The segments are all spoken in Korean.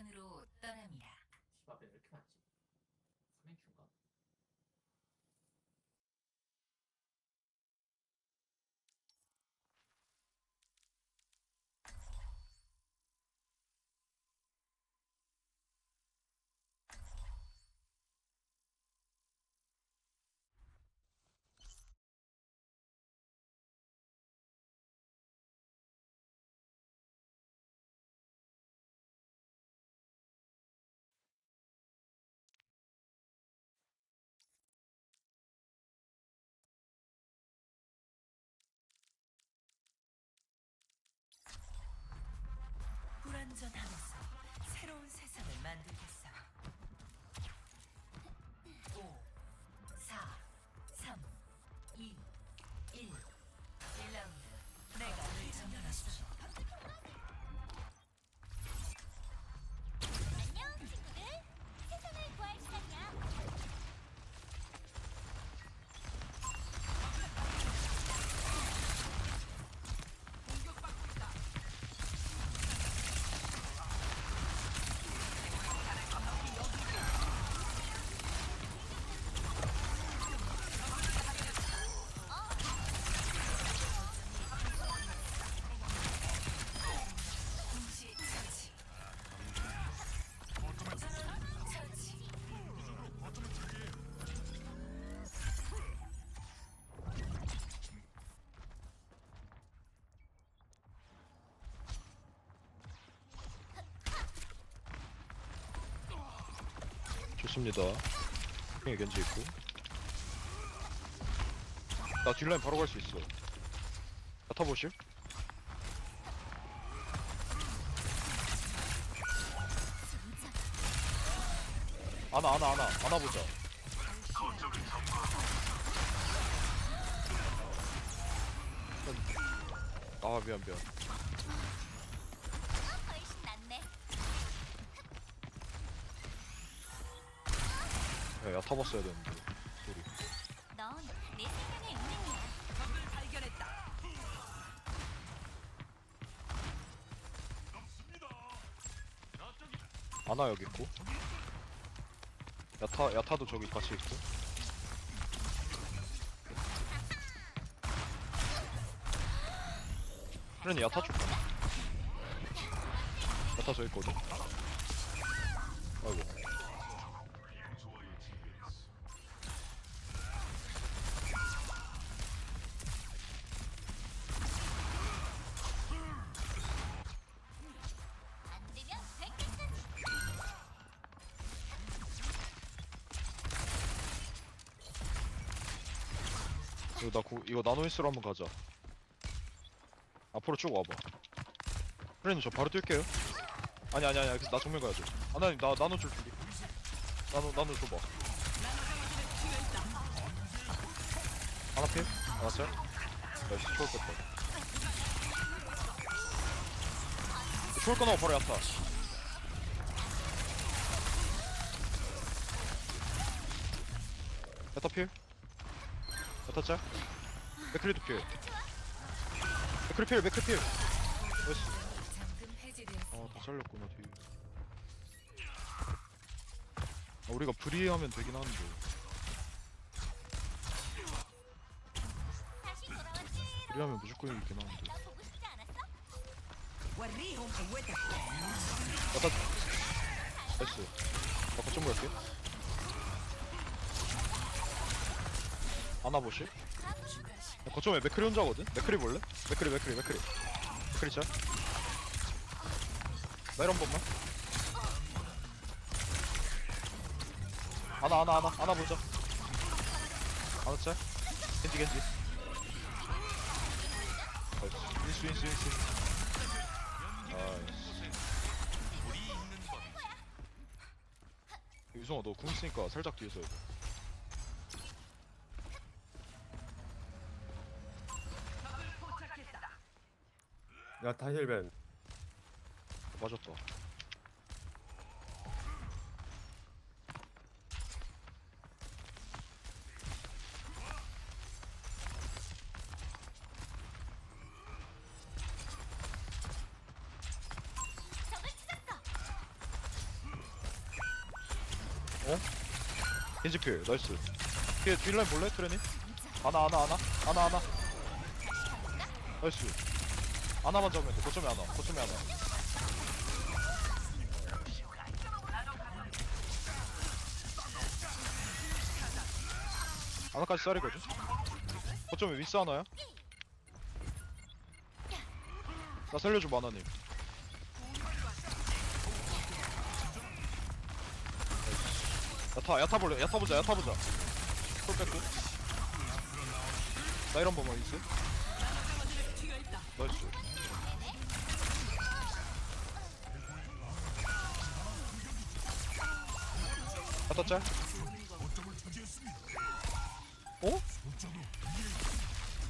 산으로 떠납니다. 시바벨 왜 이렇게 많지? 좋습니다. 형이 견지 있고. 나 딜라인 바로 갈 수 있어. 나 타보실? 아나 아나 아나 아나 보자. 아 미안 미안. 야, 야 타 봤어야 되는데. 소리. 넌내 생명의 은행이야 적을 발견했다. 아나 여기 있고. 야타 야타도 저기 같이 있고. 그러니 야타 줄까? 야타 저 있거든. 아이고. 이거 나 구, 이거 나노이스로 한번 가자. 앞으로 쭉 와봐. 그래는 저 바로 뛸게요. 아니 아니 아니 나 정면 가야 돼. 아나님 나 나노 줄 준비. 나노 나노 줘봐. 하나 필? 하나 짤? 나이스 초월 뺐다. 초월 꺼나고 바로 야타. 야타 필? 야타 짤? 맥크리도 필. 맥크리 필 맥크리 필. 나이스. 잠금 해제되었습니다. 아, 다 잘렸구나, 뒤에. 아, 우리가 브리하면 되긴 하는데. 브리하면 무조건 이기긴 하는데. 야타. 나이스. 나 거점 볼게. 아나 보실? 야, 거점에 맥크리 혼자거든? 맥크리 볼래? 맥크리, 맥크리, 맥크리. 맥크리 짤? 나이런 번만. 아나, 아나, 아나, 아나 보자. 아나 짤? 겐지, 겐지. 인수, 인수, 인수. 나이스. 유성아 너궁 있으니까 살짝 뒤에서 해봐 야 다힐벤 맞았다. 어? 겐지필 나이스. 걔 뒷라인 볼래 트레니? 아나 아나 아나 아나 아나. 나이스. 아나만 잡으면 돼. 거점에 아나. 거점에 아나. 아나까지 쌀이거든? 거점에 윈스 하나야? 나 살려줘 마나님. 야타 야타 볼래? 야타 보자 야타 보자. 또 뺏고. 나 이런 번만 있어? 나이스 짤 어?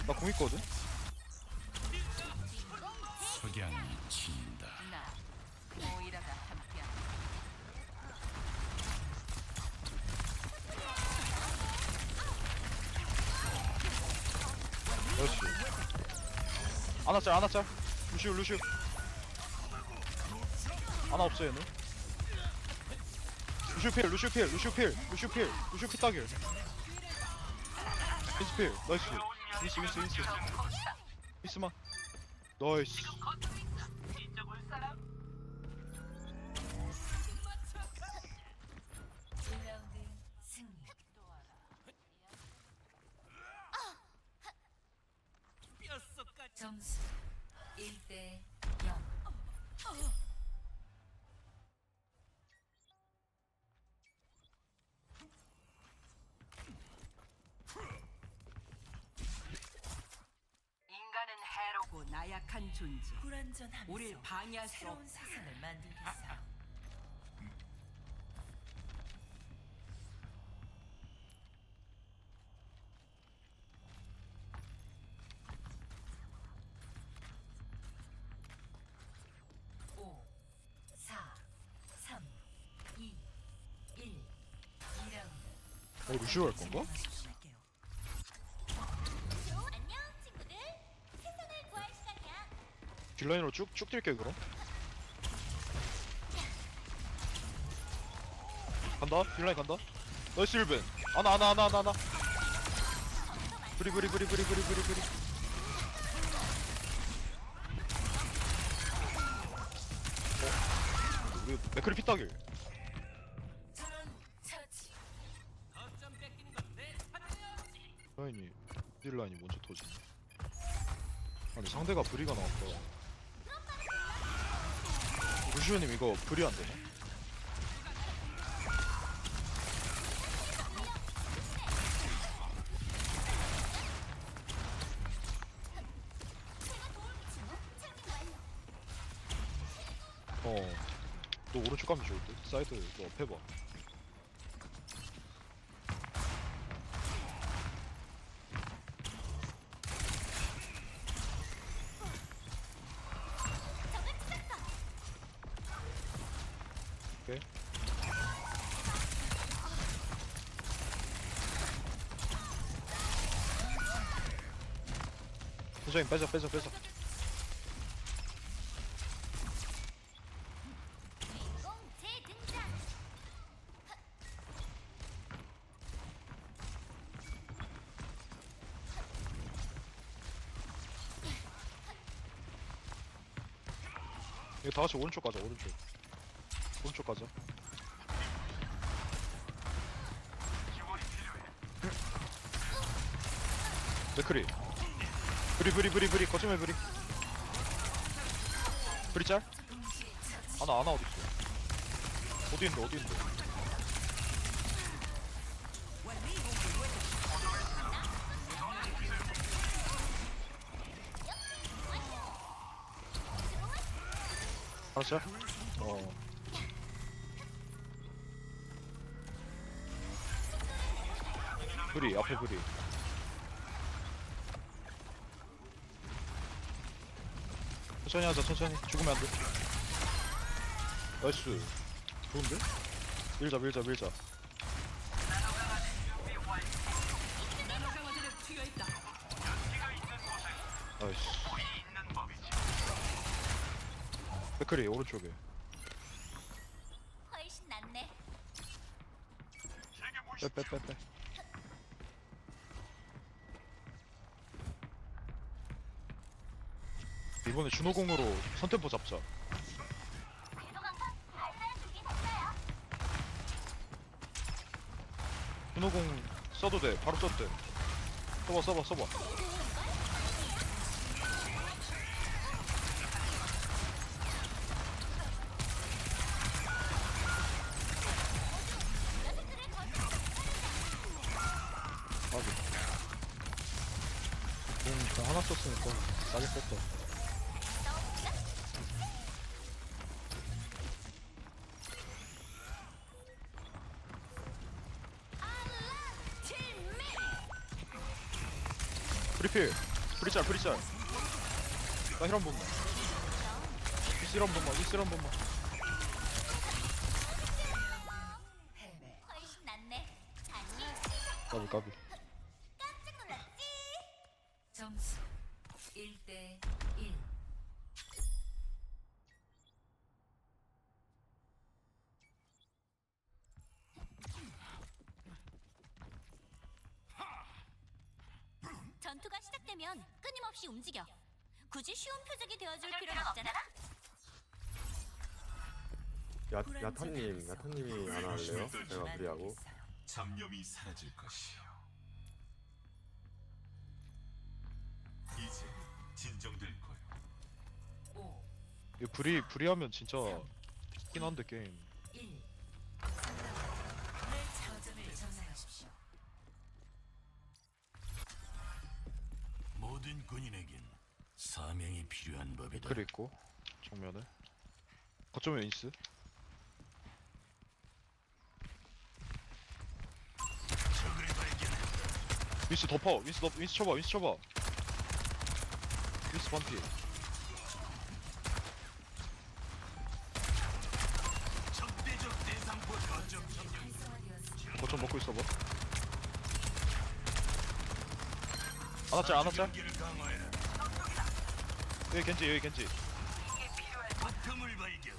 나공 있거든? 석양이 진다. 나 오이라가 함께야. 나이스 아나 짤 아나 짤 루시우 루시우 아나 없어 얘는 루시우 필 루시우 필 루시우 필 루시우 필 루시우 피따길 윈스 필 나이스. 윈스 윈스 윈스. 윈스만 나이스. 1라운드 승리. 점수 1대 0. 인간은 나약한 존재. 불완전하면서 우릴 방해할 수 새로운 없다. 세상을 만들겠어. 오, 사, 삼, 이, 일. 2라운드. 어 루시우 할 건가? 안녕 친구들. 세상을 구할 시간이야. 딜라인으로 쭉쭉 뛸게 그럼. 간다? 딜라인 간다? 나이스 1벤. 아나 아나 아나 아나 아나. 브리 브리 브리 브리 브리 브리 브리. 어? 우리 맥크리 피따길. 라인이 딜라인이 먼저 터지네. 아니 상대가 브리가 나왔다 루시오님 이거 브리 안 되나? 어. 너 오른쪽 가면 좋을 듯. 사이드 너 앞에 봐. 소장님 빼자 빼자 빼자. 이거 다 같이 오른쪽 가자 오른쪽. 오른쪽 가자. 맥크리. 브리 브리 브리 브리 거점에 브리. 브리 짤? 아나 아나 어디 있어? 어디 있는데 어디 있는데? 짤? 어. 브리 앞에 브리. 천천히 하자 천천히. 죽으면 안돼. 나이스. 좋은데? 밀자 밀자 밀자. 나이스. 백크리 오른쪽에. 훨씬 낫네. 빼빼빼빼 이번에 준호공으로 선템포 잡자. 준호공 써도 돼. 바로 써도 돼. 써봐 써봐 써봐. 공 하나 썼으니까 싸게 썼다 프리짤 프리짤 나 힐한 번만. 이슬 한 번만 이슬 한 번만. 까비 까비 깜짝 놀랐지? 점수 1대 1. 전투가 시작되면 끊임없이 움직여. 굳이 쉬운 표적이 되어줄 필요는 없잖아. 야 야타님 야타님이 안 할래요? 내가 프리하고 잡념이 사라질 것이요. 이제 진정될 거요. 5, 이거 불이 불이하면 진짜 있긴 한데 게임 사명이 필요한 법이다. 그리 있고 정면에 거점에 인스 적을 발견했다. 윈스 덮어 윈스 덮 윈스 쳐봐 윈스 쳐봐 윈스 반피 거점 먹고 있어봐 안았짤 안았짤. 여기 겐지 여기 겐지 바텀을 발견.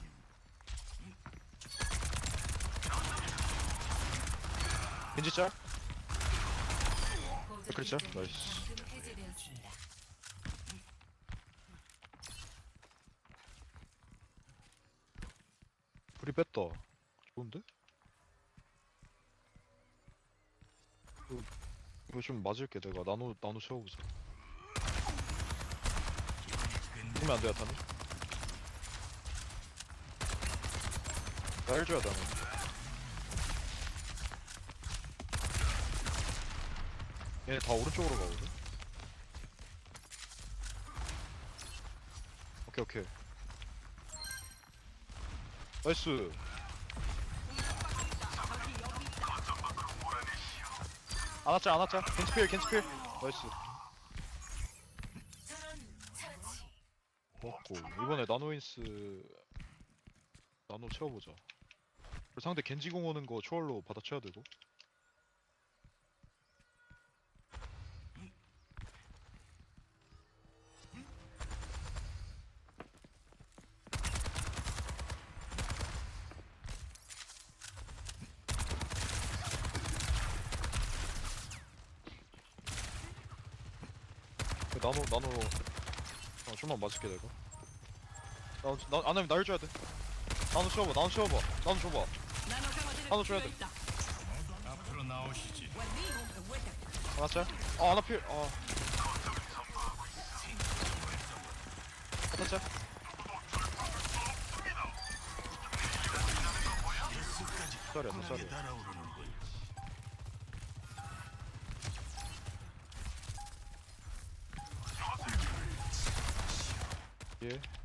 겐지 짤 그렇죠? 나이스. 불이 뺐다 좋은데? 이거, 이거 좀 맞을게 내가 나노 나노 채워보 자 보면 안돼 야타는? 나 해줘야 돼 나는 얘네 다 오른쪽으로 가거든? 오케이 오케이. 나이스. 안왔자 안왔자 겐지필 겐지필. 나이스 먹고 이번에 나노인스 나노 채워보자. 상대 겐지공 오는 거 초월로 받아쳐야 되고. 그 나노 나노. 어 좀만 맞을게 내가 나, 나, 안 하면 날 줘야 돼. 나도 채워봐, 나도 채워봐, 나도 줘봐. 나도 줘야 돼. 앞으로 나오시지. 짤? 아, 하나 필, 아. 돼, 짤이. 달아오르는군. 예.